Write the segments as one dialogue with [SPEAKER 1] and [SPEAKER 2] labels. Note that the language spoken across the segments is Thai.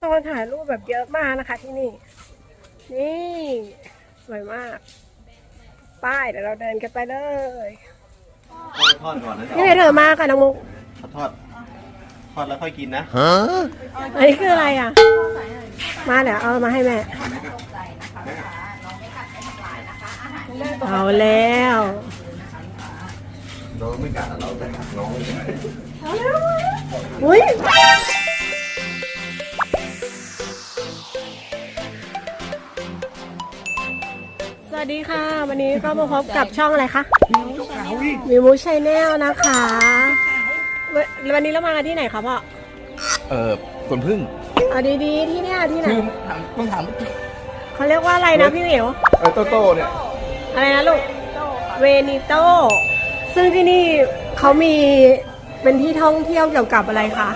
[SPEAKER 1] โซนถ่ายรูปแบบเยอะมากนะคะที่นี่ นี่สวยมาก ป้ายเดี๋ยวเราเดินกันไปเลย
[SPEAKER 2] ทอดก่อนนะ
[SPEAKER 1] นี่เลยเธอมาค่ะน้องมุก
[SPEAKER 2] ทอด ทอดแล้วค่อยกินนะ
[SPEAKER 1] อันนี้คืออะไรอะ มาเดี๋ยวเอามาให้แม่ เอาแล้ว
[SPEAKER 2] น้องไม่กัดเราแต่กัดน้อง
[SPEAKER 1] อุ้ย วัสดีค่ะ วันนี้ก็มาพบกับช่องอะไรคะมิวมูชัยแนลนะคะวันวันนี้เรามาที่ไหนคะพ่อ
[SPEAKER 3] เออสวนพึ่ง
[SPEAKER 1] เอาดีๆที่เนี่ยที่ไหน
[SPEAKER 3] คือถามต้องถาม
[SPEAKER 1] เขาเรียกว่าอะไรนะพี่เหมียว
[SPEAKER 3] เออโตโต้เนี่ย
[SPEAKER 1] อะไรนะลูกเวนิโตซึ่งที่นี่เขามีเป็นที่ท่องเที่ยวเกี่ยวกับอะไรคะ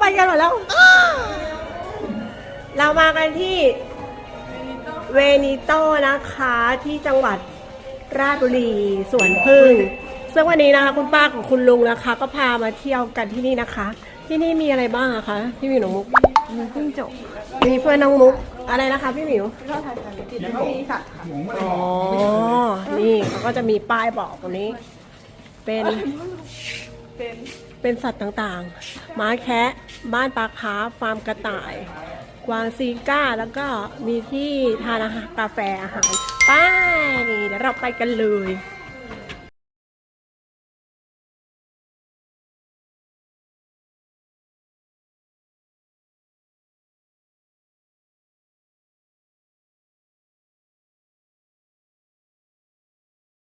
[SPEAKER 1] ไปกันหมดแล้ว เรามากันที่เวนิโตนะคะที่จังหวัดราชบุรีสวนพึ่ง ซึ่งวันนี้นะคะคุณป้าของคุณลุงนะคะ ก็พามาเที่ยวกันที่นี่นะคะ ที่นี่มีอะไรบ้างอะคะพี่หมิวน้องมุกมีจิ้งจกมีเพื่อนน้องมุกอะไรนะคะ พี่หมิวอ๋อนี่เขาก็จะมีป้ายบอกตรงนี้ เป็นเป็นสัตว์ต่างๆม้าแคะ บ้านปลาคาฟาร์มกระต่าย กวางซีก้าแล้วก็มีที่ทานอาหารกาแฟอาหารไปเดี๋ยวเราไปกันเลย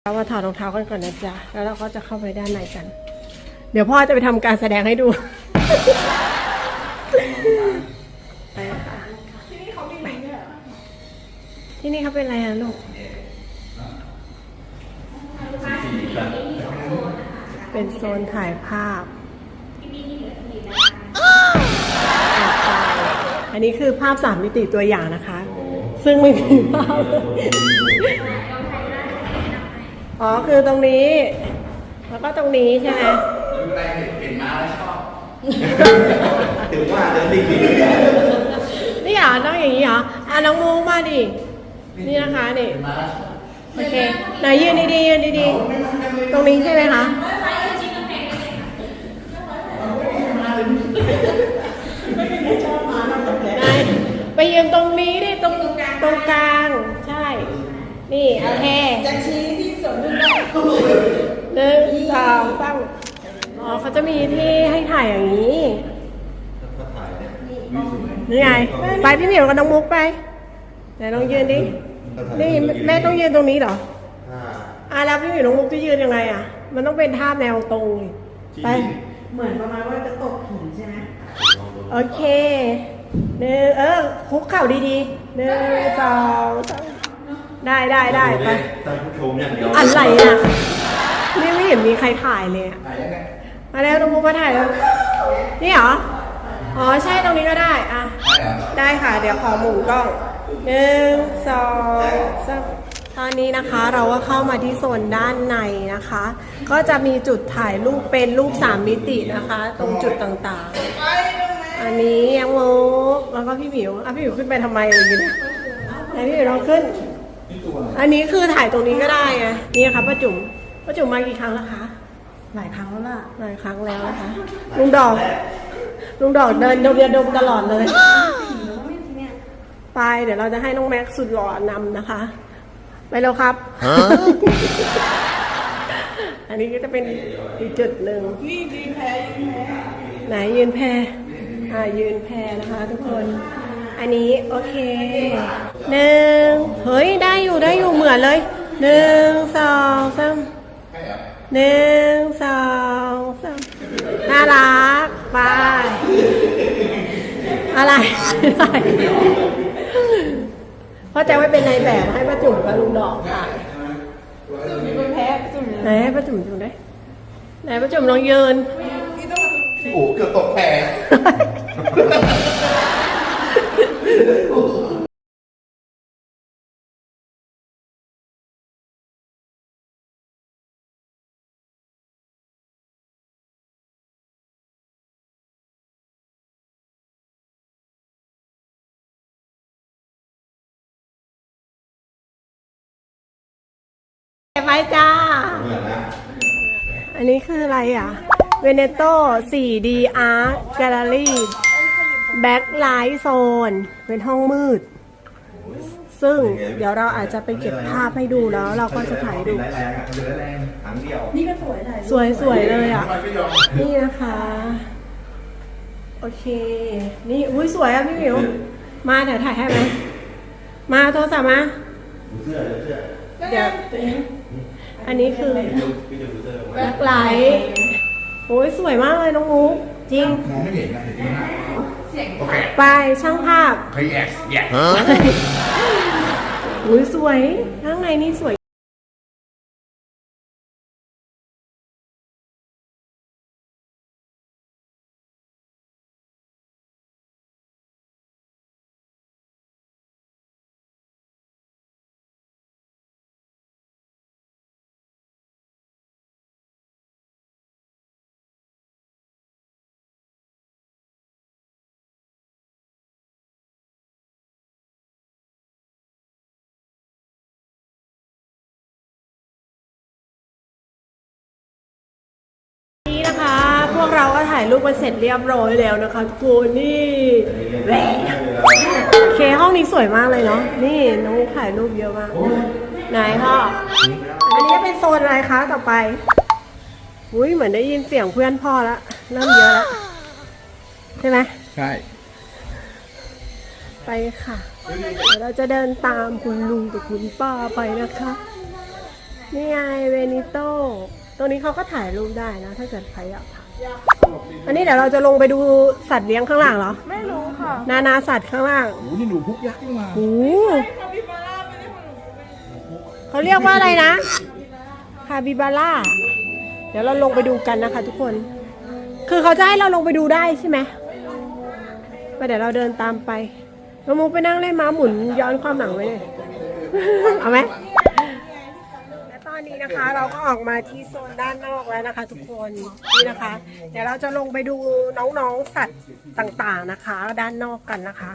[SPEAKER 1] เรามาถอดรองเท้ากันก่อนนะจ๊ะ แล้วเราก็จะเข้าไปด้านในกัน เดี๋ยวพ่อจะไปทำการแสดงให้ดู ไปค่ะที่นี่เขาเป็นอะไรอะลูกเป็นโซนถ่ายภาพอันนี้คือภาพสามมิติตัวอย่างนะคะ ซึ่งไม่มีภาพอ๋อคือตรงนี้ แล้วก็ตรงนี้ใช่ไหม
[SPEAKER 3] เห็นมาแล้วชอบ
[SPEAKER 2] ถึงว่าเดินดี
[SPEAKER 1] นี่เหรอต้องอย่างนี้เหรออะน้องมูมาดิ นี่นะคะนี่โอเคไหนยืนดีๆยืนดีๆตรงนี้ใช่ไหมคะไหนไปยืนตรงนี้ดิตรงตรงกลาง ใช่ นี่โอเคจะชี้ที่สวนพึ่งได้หนึ่งสองสามอ๋อเขาจะมีที่ให้ถ่ายอย่างนี้
[SPEAKER 2] ถ้าถ่ายเนี่ยวิวสวย
[SPEAKER 1] นี่ไง ไปพี่เหมียวกับน้องมุกไปไหนลองยืนดิ นี่แม่ต้องยืนตรงนี้เหรอ
[SPEAKER 2] ถ้า
[SPEAKER 1] อะแล้วพี่เหมียวน้องมุกจะยืนยังไงอะ มันต้องเป็นท่าแนวตรงนี่ไป
[SPEAKER 4] เหมือนประมาณว่าจะตกหินใช่ไหม
[SPEAKER 1] โอเคหนึ่งเออคุกเข่าดีๆหนึ่งสองสามได้ได้ได้ไป
[SPEAKER 2] ตั้งผู้ชมอย่างเดียว
[SPEAKER 1] อะไรอะนี่ไม่เห็นมีใครถ่ายเลยอะมาแล้วน้องมุกมาถ่ายแล้วนี่เหรอ อ๋อใช่ตรงนี้ก็ได้อะได้ค่ะ เดี๋ยวขอหมุนกล้องหนึ่งสองสามตอนนี้นะคะเราก็เข้ามาที่โซนด้านในนะคะ ก็จะมีจุดถ่ายรูปเป็นรูปสามมิตินะคะ ตรงจุดต่างๆ อันนี้ยังมุกแล้วก็พี่หมิวอะพี่หมิวขึ้นไปทำไมอย่างนี้เนี่ยไหนพี่หมิวลองขึ้น อันนี้คือถ่ายตรงนี้ก็ได้ไงนี่ค่ะป้าจุ๋มป้าจุ๋มมากี่ครั้งแล้วคะ
[SPEAKER 4] หลายครั้งแล้วล่ะ
[SPEAKER 1] หลายครั้งแล้วนะคะลุงดอก ลุงดอกเดินดมยาดมตลอดเลย ไปเดี๋ยวเราจะให้น้องแม็กซ์สุดหล่อนำนะคะ ไปแล้วครับ อันนี้ก็จะเป็นอีกจุดหนึ่งนี่ยืนแพไหนยืนแพอ่ายืนแพนะคะทุกคน อันนี้โอเคหนึ่งเฮ้ยได้อยู่ได้อยู่เหมือนเลยหนึ่งสองสามหนึ่งสองสามน่ารัก ไปอะไรอะไรพ่อแจ้งไว้เป็นนายแบบให้ป้าจุ๋มกับลุงดอกค่ะไหนให้ป้าจุ๋มดูได้ไหนป้าจุ๋มลองยืน
[SPEAKER 3] โอ้เกือบตกแพ
[SPEAKER 1] ไปจ้า
[SPEAKER 3] เหมือนนะ
[SPEAKER 1] อันนี้คืออะไรอะเวเนโต 4D Art Gallery Backlight Zone เป็นห้องมืด ซึ่งเดี๋ยวเราอาจจะไปเก็บภาพให้ดูแล้วเราก็จะถ่ายดู
[SPEAKER 3] แรงอะมันจะแรงครั้งเดีย
[SPEAKER 1] สวยเลยอะ นี่นะคะ โอเค นี่อุ้ยสวยอะพี่หมิว มาเดี๋ยวถ่ายให้ไหม มาโทรศัพท์มา
[SPEAKER 3] เสื้อเสื้อ
[SPEAKER 1] เดี๋ยวอันนี้คือ
[SPEAKER 3] พี่จะดูเสื้อ
[SPEAKER 1] แบ็คไลท์โอ้ยสวยมากเลยน้องมุกจริง
[SPEAKER 3] มองไม่เห็นนะเห็นไหมฮะโอเค
[SPEAKER 1] ไปช่างภาพ
[SPEAKER 3] เคยแอกแยก
[SPEAKER 1] อุ้ยสวยข้างในนี่สวย ถ่ายรูปกันเสร็จเรียบร้อยแล้วนะคะทุกคนนี่แหวโอเคห้องนี้สวยมากเลยเนาะนี่น้องมุกถ่ายรูปเยอะมากไหนพ่ออันนี้จะเป็นโซนอะไรคะต่อไปอุ้ยเหมือนได้ยินเสียงเพื่อนพ่อละเริ่มเยอะแล้วใช่ไหม
[SPEAKER 3] ใช่
[SPEAKER 1] ไปค่ะเดี๋ยวเราจะเดินตามคุณลุงกับคุณป้าไปนะคะนี่ไงเวนิโตตรงนี้เขาก็ถ่ายรูปได้นะ ถ้าเกิดใครอยาก อันนี้เดี๋ยวเราจะลงไปดูสัตว์เลี้ยงข้างล่างเหรอ ไม่รู้ค่ะ นานาสัตว์ข้างล่าง
[SPEAKER 3] โอ้โหนี่หนูพุกยักษ์นี่มา
[SPEAKER 1] โอ้โหเขาเรียกว่าอะไรนะคาบิบาร่า เดี๋ยวเราลงไปดูกันนะคะ ทุกคน คือเขาจะให้เราลงไปดูได้ใช่ไหมไปเดี๋ยวเราเดินตามไปน้องมุกไปนั่งเล่นม้าหมุนย้อนความหลังไว้เลยเอาไหมและตอ นนี้นะคะ เราก็ออกมาที่โซนด้านนอกแล้วนะคะ ทุกคนนี่นะคะ เดี๋ยวเราจะลงไปดูน้องๆสัตว์ต่างๆนะคะ ด้านนอกกันนะคะ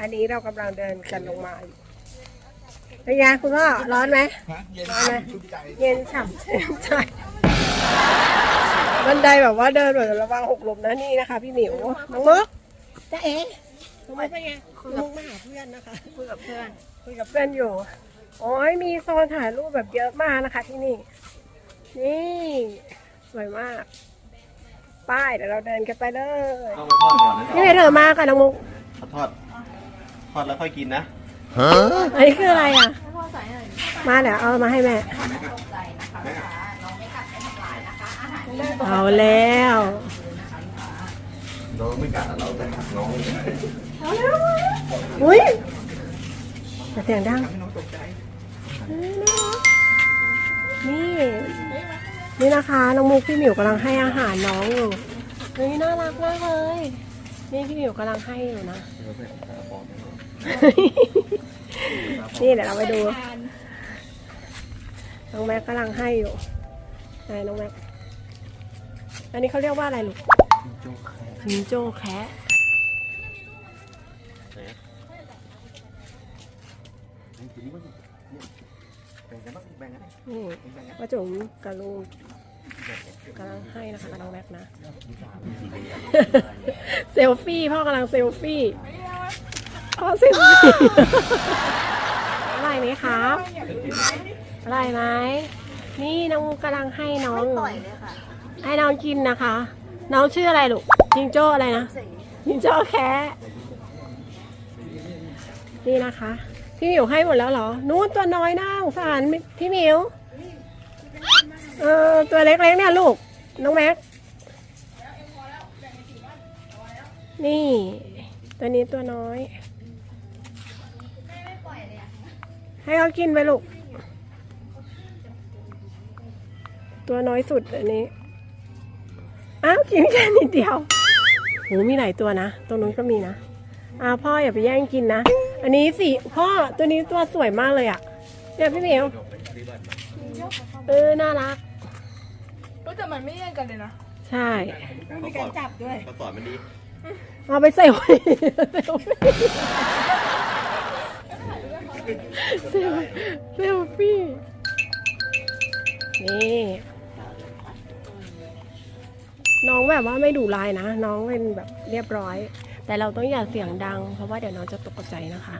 [SPEAKER 1] อันนี้เรากำลังเดินกันลงมาอยู่เป็นไงคุณพ่อร้อนไหม
[SPEAKER 3] ฮะเย็น
[SPEAKER 1] ร้อนไหม
[SPEAKER 3] ชุดใจ
[SPEAKER 1] เย็นฉ่ำชื่นใจบันไดแบบว่าเดินแบบระวังหกล้มนะนี่นะคะ พี่หมิวน้องมุกจ้าเอ๋น้องมุกเป็นไงน้องมุกมาหาเพื่อนนะคะคุยกับเพื่อนคุยกับเพื่อนอยู่ โอ้ยมีโซนถ่ายรูปแบบเยอะมากนะคะที่นี่ นี่สวยมาก ป้ายเดี๋ยวเราเดินกันไปเลย
[SPEAKER 2] ต้องไปทอดก่อนนะ
[SPEAKER 1] นี่ไงเธอมากับน้องมุก
[SPEAKER 2] ทอด ทอดแล้วค่อยกินนะ
[SPEAKER 1] อันนี้คืออะไรอะ มาเดี๋ยวเอามาให้แม่ เอาแล้ว
[SPEAKER 2] น้องไม่กัดเราแต่กัดน้อง
[SPEAKER 1] อุ้ยแต่เสียงดังนี่ นี่นะคะน้องมุกพี่หมิวกำลังให้อาหารน้องอยู่เฮ้ยน่ารักมากเลย นี่พี่หมิวกำลังให้อยู่นะ นี่เดี๋ยวเราไปดู น้องแม็กกำลังให้อยู่ไหนน้องแม็ก อันนี้เขาเรียกว่าอะไรลูกจิงโจ้แคะ
[SPEAKER 2] แบ่งกันบ้างแบ่งกัน
[SPEAKER 1] นี่ป้าจุ๋มกับลุงกำลังให้นะคะกับน้องแม็กนะ เซลฟี่พ่อกำลังเซลฟี่พ่อเซลฟี่อะไรไหมครับอะไรไหมนี่น้องกำลังให้น้องให้น้องกินนะคะ น้องชื่ออะไรลูกจิงโจ้อะไรนะจิงโจ้แคะนี่นะคะ พี่หมิวให้หมดแล้วเหรอ นู้นตัวน้อยน่าสงสารพี่หมิวเออตัวเล็กๆเนี่ยลูก น้องแม็ก นี่ ตัวนี้ตัวน้อย ให้เขากินไปลูก ตัวน้อยสุดอันนี้ อ้าวกินแค่นิดเดียวโหมีหลายตัวนะ ตรงนู้นก็มีนะอ้าวพ่ออย่าไปแย่งกินนะ อันนี้สิพ่อตัวนี้ตัวสวยมากเลยอะเนี่ยพี่เหมียวเออน่ารัก
[SPEAKER 5] รู้แต่มันไม่แย่งกันเลยนะ
[SPEAKER 1] ใช่
[SPEAKER 2] มีการจับด้วยเขาสอนมันดี
[SPEAKER 1] เอาไปเซลฟี่เซลฟี่เซลฟี่นี่น้องแบบว่าไม่ดุลายนะ น้องเป็นแบบเรียบร้อย แต่เราต้องอย่าเสียงดัง เพราะว่าเดี๋ยวน้องจะตกใจนะคะ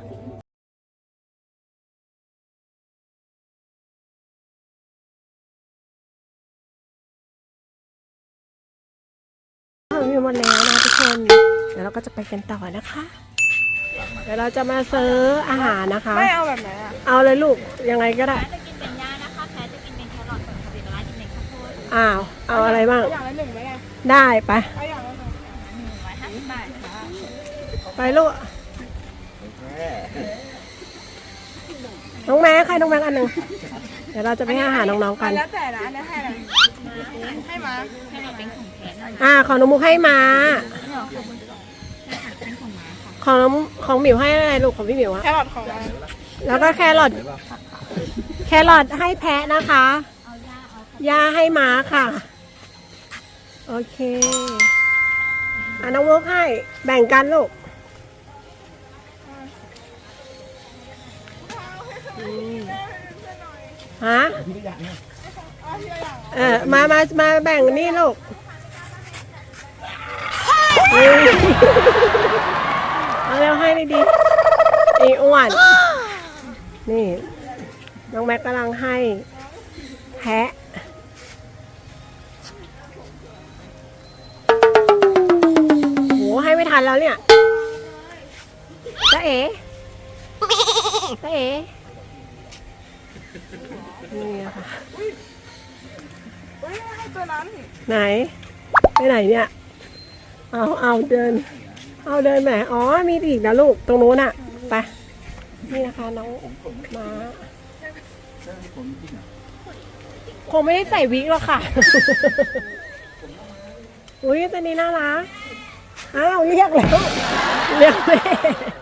[SPEAKER 1] มีหมดแล้วนะทุกคน เดี๋ยวเราก็จะไปกันต่อนะคะ เดี๋ยวเราจะมาซื้ออาหารนะคะ
[SPEAKER 5] ไม่เอาแบบไหนอะ
[SPEAKER 1] เอาเลยลูก ยังไงก็ได้
[SPEAKER 6] จะกินเป็นย่านะคะแพ้จะกินเป็นแครอทส่วนคาบิบาร่ากินเป็นข้าวโพด
[SPEAKER 1] อ้าว เอาอะไรบ้าง
[SPEAKER 5] เอาอย่างละหนึ่งไหมล่ะ
[SPEAKER 1] ได้ไป
[SPEAKER 5] เอาอย่างละหนึ่ง
[SPEAKER 6] หนึ่งร้อยห้าสิบบาทค่ะ
[SPEAKER 1] ไปลูกน้องแม็กใครน้องแม็กอันหนึ่งเดี๋ยวเราจะไปให้อาหารน้องๆกั
[SPEAKER 5] อั
[SPEAKER 1] น
[SPEAKER 5] นแล้วแต่นะอันนี้ให้อะไรให้มา
[SPEAKER 6] แครอทเป็นของแท้นะ
[SPEAKER 1] อ่าของน้องมุกให้มา
[SPEAKER 6] เป็นของม้าค่ะ
[SPEAKER 1] ของน้องของหมิวให้อะไรลูกของพี่หมิวอะ
[SPEAKER 5] แครอทของมัน
[SPEAKER 1] แล้วก็แครอทแครอทให้แพะนะคะ
[SPEAKER 6] เอาย่าเอา
[SPEAKER 1] ยาให้ม้าค่ะ โอเคอะน้องมุกให้แบ่งกันลูก ฮะ
[SPEAKER 5] เออ
[SPEAKER 1] มามามาแบ่งนี่ลูกเอาเร็วให้ดีอีอ้วน นี่ น้องแม็กกำลังให้แพะโหให้ไม่ทันแล้วเนี่ยจ้าเอ๋จ้าเอ๋ นี่นะคะ
[SPEAKER 5] เฮ้ยให้ตัวนั้น
[SPEAKER 1] ไหนไปไหนเนี่ย เอาเอาเดิน เอาเดินไหนอ๋อมีอีกนะลูกตรงนู้นอะไปนี่นะคะน้องม้าคงไม่ได้ใส่วิกหรอกค่ะ อุ้ยตัวนี้น่ารักอ้าวเรียกแล้วเรียกแม่
[SPEAKER 6] อุ้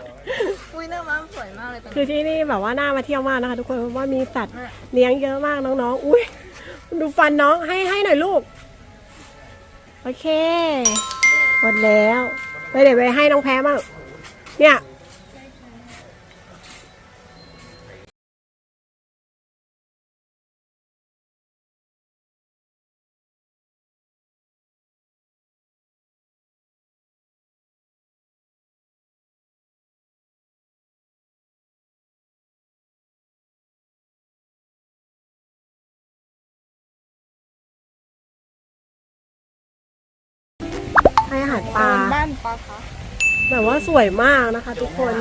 [SPEAKER 6] ยหน้าม้าสวยมากเลยตอน
[SPEAKER 1] คือที่นี่แบบว่าน่ามาเที่ยวมากนะคะ ทุกคนเพราะว่ามีสัตว์เลี้ยงเยอะมากน้องๆ อุ้ยดูฟันน้องให้ให้หน่อยลูก โอเค หมดแล้วไปเดี๋ยวไปให้น้องแพ้บ้างเนี่ย ให้อาหารปลา
[SPEAKER 5] บ้านปลาคะ
[SPEAKER 1] แบบว่าสวยมากนะคะ ทุกคน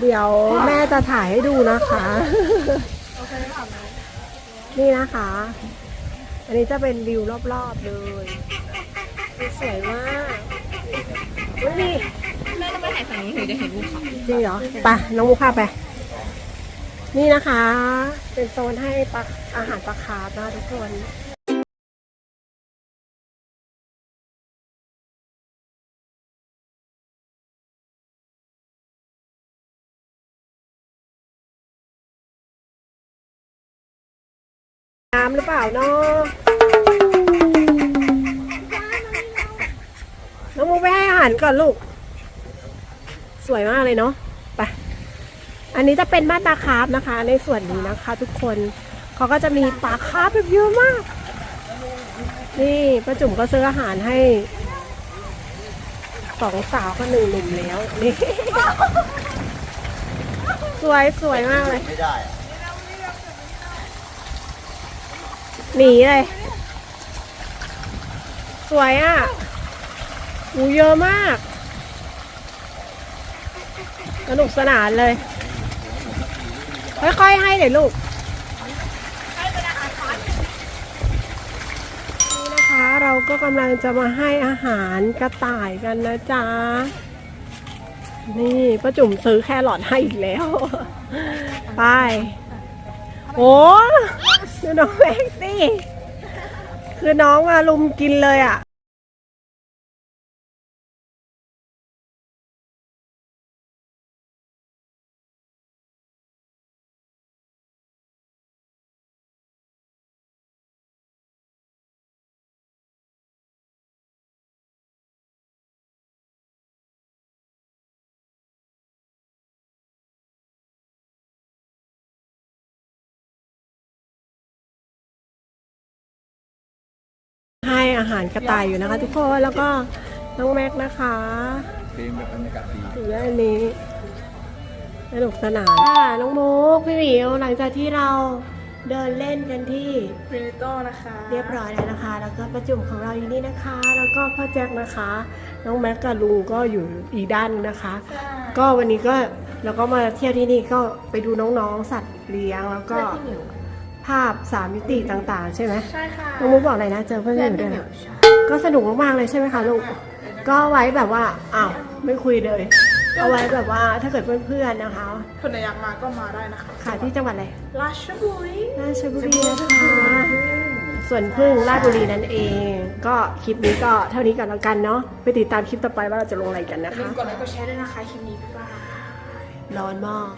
[SPEAKER 1] เดี๋ยวแม่จะถ่ายให้ดูนะคะ นี่นะคะ อันนี้จะเป็นวิวรอบๆเลยสวยมากอุ้ยนี่
[SPEAKER 6] แม่ต้องไปถ่ายฝั่งนู้นถึงจะเห็นภูเขา
[SPEAKER 1] จริงเหรอไปน้องมุกข้าไป นี่นะคะ เป็นโซนให้ปลาอาหารปลาคาร์ฟนะทุกคน หรือเปล่าเนาะน้องมุกไปให้อาหารก่อนลูก สวยมากเลยเนาะไปอันนี้จะเป็นบ้านปลาคาร์ฟนะคะ ในส่วนนี้นะคะ ทุกคนเขาก็จะมีปลาคาร์ฟแบบเยอะมาก นี่ป้าจุ๋มก็ซื้ออาหารให้สองสาวก็หนึ่งหนุ่มแล้วนี่ สวยสวยมากเลย
[SPEAKER 2] ไม่ได้อะ
[SPEAKER 1] หนีเลย สวยอะอูเยอะมากสนุกสนานเลย ค่อยๆให้เดี๋ยวลูกนี่นะคะเราก็กำลังจะมาให้อาหารกระต่ายกันนะจ๊ะ นี่ป้าจุ๋มซื้อแครอทให้อีกแล้ว ไป โอ้ ดูน้องแม็กซี่ คือน้องอาลุมกินเลยอะารกระต่ายอยู่นะคะทุกคนแล้วก็น้องแม็กนะคะ
[SPEAKER 3] เพลงแบบบรรยากาศดี
[SPEAKER 1] อยู่ด้านนี้สนุกสนานค่ะน้องมุกพี่หมิวหลังจากที่เราเดินเล่นกันที่
[SPEAKER 5] ฟิลิโต้นะคะ
[SPEAKER 1] เรียบร้อยแล้วนะคะ แล้วก็ประจุมของเราอยู่นี่นะคะ แล้วก็พ่อแจ็คนะคะ น้องแม็กกับลุงก็อยู่อีกด้านหนึ่งนะคะ ก็วันนี้ก็เราก็มาเที่ยวที่นี่ก็ไปดูน้องๆสัตว์เลี้ยงแล้วก็ ภาพสามมิติต่างๆ ใช่ไหม
[SPEAKER 5] ใช่ค่ะ
[SPEAKER 1] น้องมุกบอกอะไรนะ เจอเพื่อนอยู่ด้วยนะก็สนุกมากๆเลยใช่ไหมคะลูก ก็ไว้แบบว่าอ้าวไม่คุยเลย เอาไว้แบบว่าถ้าเกิดเพื่อนๆนะคะ
[SPEAKER 5] คนไหนอยากมาก็มาได้นะคะ
[SPEAKER 1] ค่ะที่จังหวัดอะไร
[SPEAKER 5] ราชบุรี
[SPEAKER 1] ราชบุรีนะคะส่วนพึ่งราชบุรีนั่นเอง ก็คลิปนี้ก็เท่านี้ก่อนแล้วกันเนาะ ไปติดตามคลิปต่อไปว่าเราจะลงอะไรกันนะ
[SPEAKER 5] ลื
[SPEAKER 1] คะ
[SPEAKER 5] มกดไลค์กดแชร์ด้วยนะคะคลิปนี้บ๊ายบาย
[SPEAKER 1] ร้อนมาก